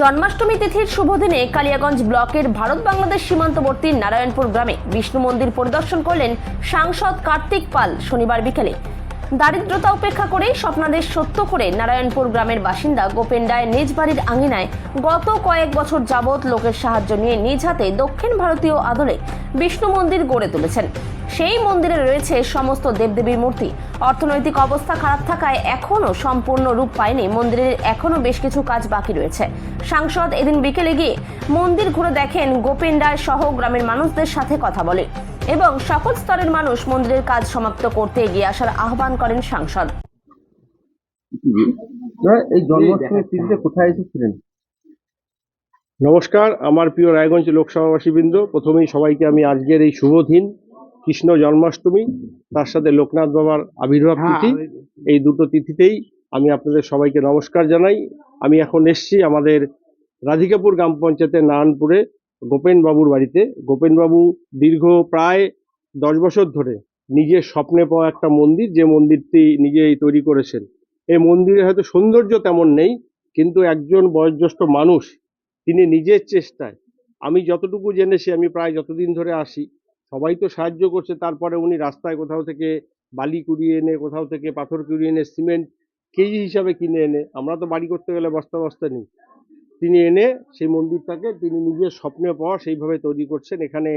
জন্মাষ্টমী তিথির শুভ দিনে কালিয়াগঞ্জ ব্লকের ভারত বাংলাদেশ সীমান্তবর্তী নারায়ণপুর গ্রামে বিষ্ণু মন্দির পরিদর্শন করলেন সাংসদ কার্তিক পাল শনিবার বিকেলে। দারিদ্রতা উপেক্ষা করেই স্বপ্নাদেশ সত্য করে নারায়ণপুর গ্রামের বাসিন্দা গোপেন রায় নিজ বাড়ির আঙিনায় গত কয়েক বছর যাবৎ লোকের সাহায্য নিয়ে নিজ হাতে দক্ষিণ ভারতীয় আদলে বিষ্ণু মন্দির গড়ে তুলেছেন। সেই মন্দিরে রয়েছে সমস্ত দেবদেবীর মূর্তি। অর্থনৈতিক অবস্থা খারাপ থাকায় এখনও সম্পূর্ণ রূপ পায়নি। মন্দিরের এখনও বেশ কিছু কাজ বাকি রয়েছে। সাংসদ এদিন বিকেলে গিয়ে মন্দির ঘুরে দেখেন গোপেন রায় সহ গ্রামের মানুষদের সাথে কথা বলে এবং সকল স্তরের মানুষ মন্দিরের কাজ সমাপ্ত করতে এগিয়ে আসার আহ্বান করেন সাংসদ। এই তিথিতে কোথায় এসেছিলেন? নমস্কার আমার প্রিয় রায়গঞ্জ লোকসভাবাসীবৃন্দ প্রথমেই সবাইকে আমি আজকের এই শুভ দিন কৃষ্ণ জন্মাষ্টমী তার সাথে লোকনাথ বাবার আবির্ভাব তিথি এই দুটো তিথিতেই আমি আপনাদের সবাইকে নমস্কার জানাই। আমি এখন এসছি আমাদের রাধিকাপুর গ্রাম পঞ্চায়েতের নারায়ণপুরে গোপেনবাবুর বাড়িতে। গোপেনবাবু দীর্ঘ প্রায় দশ বছর ধরে নিজের স্বপ্নে পাওয়া একটা মন্দির যে মন্দিরটি নিজেই তৈরি করেছেন। এই মন্দিরে হয়তো সৌন্দর্য তেমন নেই কিন্তু একজন বয়োজ্যেষ্ঠ মানুষ তিনি নিজের চেষ্টায় আমি যতটুকু জেনেছি আমি প্রায় যতদিন ধরে আসি সবাই তো সাহায্য করছে। তারপরে উনি রাস্তায় কোথাও থেকে বালি কুড়িয়ে এনে কোথাও থেকে পাথর কুড়িয়ে এনে সিমেন্ট কেজি হিসাবে কিনে এনে আমরা তো বাড়ি করতে গেলে বস্তা বস্তা নিই। তিনি এনে সেই মন্দিরটাকে তিনি নিজের স্বপ্নে পাওয়া সেইভাবে তৈরি করছেন। এখানে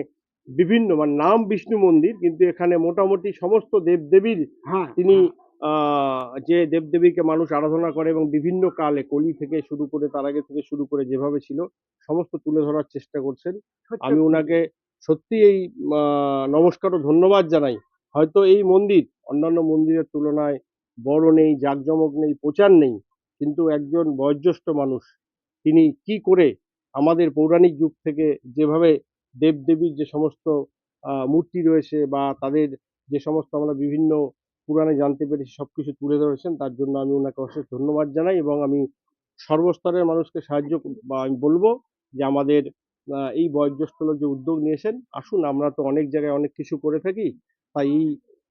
বিভিন্ন মানে নাম বিষ্ণু মন্দির কিন্তু এখানে মোটামুটি সমস্ত দেবদেবীর হ্যাঁ তিনি আহ, যে দেবদেবীকে মানুষ আরাধনা করে এবং বিভিন্ন কালে কলি থেকে শুরু করে তার আগে থেকে শুরু করে যেভাবে ছিল সমস্ত তুলে ধরার চেষ্টা করছেন। আমি ওনাকে সত্যি এই নমস্কার ও ধন্যবাদ জানাই। হয়তো এই মন্দির, অন্যান্য মন্দিরের তুলনায় বড় নেই, জাঁকজমক নেই, প্রচার নেই, কিন্তু একজন বয়োজ্যেষ্ঠ মানুষ, তিনি কি করে আমাদের পৌরাণিক যুগ থেকে যেভাবে দেবদেবীর যে সমস্ত মূর্তি রয়েছে বা তাদের যে সমস্ত আমরা বিভিন্ন পুরাণে জানতে পেরেছি সব কিছু তুলে ধরেছেন, তার জন্য আমি ওনাকে অশেষ ধন্যবাদ জানাই এবং আমি সর্বস্তরের মানুষকে সাহায্য বা আমি বলব যে আমাদের এই বয়োজ্যেষ্ঠ লোক যে উদ্যোগ নিয়েছেন, আসুন আমরা তো অনেক জায়গায় অনেক কিছু করে থাকি, তাই এই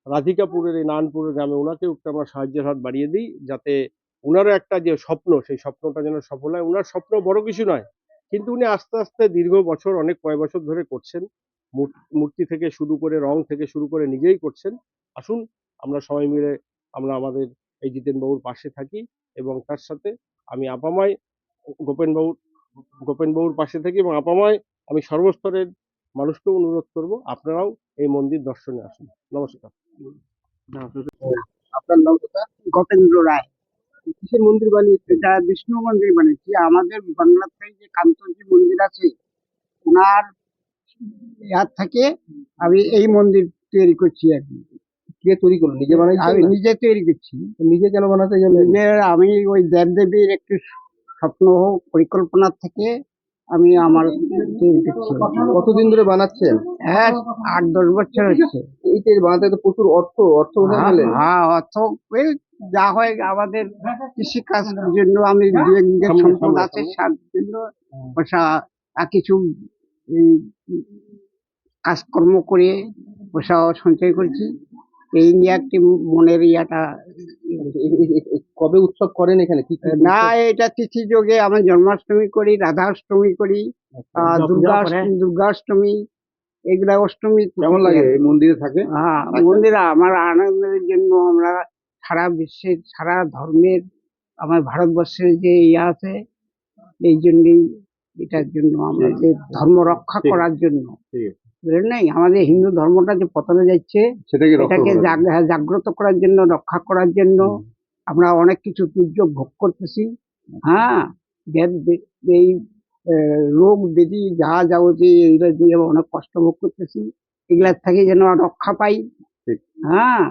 রাধিকাপুরের, এই নানপুরের গ্রামে ওনাকেও একটু আমরা সাহায্যের হাত বাড়িয়ে দিই, যাতে ওনারও একটা যে স্বপ্ন, সেই স্বপ্নটা যেন সফল হয়। ওনার স্বপ্ন বড় কিছু নয়, কিন্তু উনি আস্তে আস্তে দীর্ঘ বছর, অনেক কয়েক বছর ধরে করছেন মূর্তি থেকে শুরু করে, রং থেকে শুরু করে নিজেই করছেন। আসুন, আমরা সবাই মিলে আমরা আমাদের এই জিতেন বাবুর পাশে থাকি এবং তার সাথে আমি আপামায় গোপেন বাবুর গোপেন বাবুর পাশে থাকি এবং আপামায় আমি সর্বস্তরের মানুষকে অনুরোধ করব আপনারাও এই মন্দির দর্শনে আসুন। নমস্কার। আপনার নাম কোথা গতেন্দ্র রায়। কিসের মন্দির বানিয়েছেন? এটা বিষ্ণু মন্দির বানিয়েছি। আমাদের বাংলাতে যে কান্তজি মন্দির আছে ওনার ইয়ার থেকে আমি এই মন্দির তৈরি করছি আর কি। কে তৈরি করল? নিজে বানাইছেন আমি নিজে তৈরি করছি। নিজে কেন বানাতে নিজের আমি ওই দেবদেবীর একটু স্বপ্ন পরিকল্পনা থেকে আমি আমার কতদিন ধরে বানাচ্ছেন? হ্যাঁ আট দশ বছর হচ্ছে। এইটা বানাতে তো প্রচুর অর্থ অর্থ হ্যাঁ, হ্যাঁ অর্থ এই যা হয় আমাদের কৃষি কাজের জন্য আমি দু সম্পদ আছে সার জন্য পয়সা কিছু এই কাজকর্ম করে পয়সা সঞ্চয় করছি। এই নিয়ে একটি মনের ইয়াটা কবে উৎসব করেন এখানে? না এটা তিথি যোগে আমি জন্মাষ্টমী করি রাধাষ্টমী করি আহ, দুর্গা দুর্গাষ্টমী এগুলা অষ্টমী কেমন লাগে? মন্দিরে থাকে? হ্যাঁ মন্দিরে আমার আনন্দের জন্য আমরা সারা বিশ্বের সারা ধর্মের আমার ভারতবর্ষের যে ইয়ে আছে এই জন্যই এটার জন্য আমাদের ধর্ম রক্ষা করার জন্য। বুঝলেন নাই? আমাদের হিন্দু ধর্মটা যে পতনে যাচ্ছে সেটাকে হ্যাঁ, জাগ্রত করার জন্য রক্ষা করার জন্য আমরা অনেক কিছু দুর্যোগ ভোগ করতেছি। হ্যাঁ যে- যে- এই রোগ বেদি যা যাবতীয় এইগুলো দিয়ে অনেক কষ্ট ভোগ করতেছি। এগুলার থেকে যেন রক্ষা পাই। হ্যাঁ।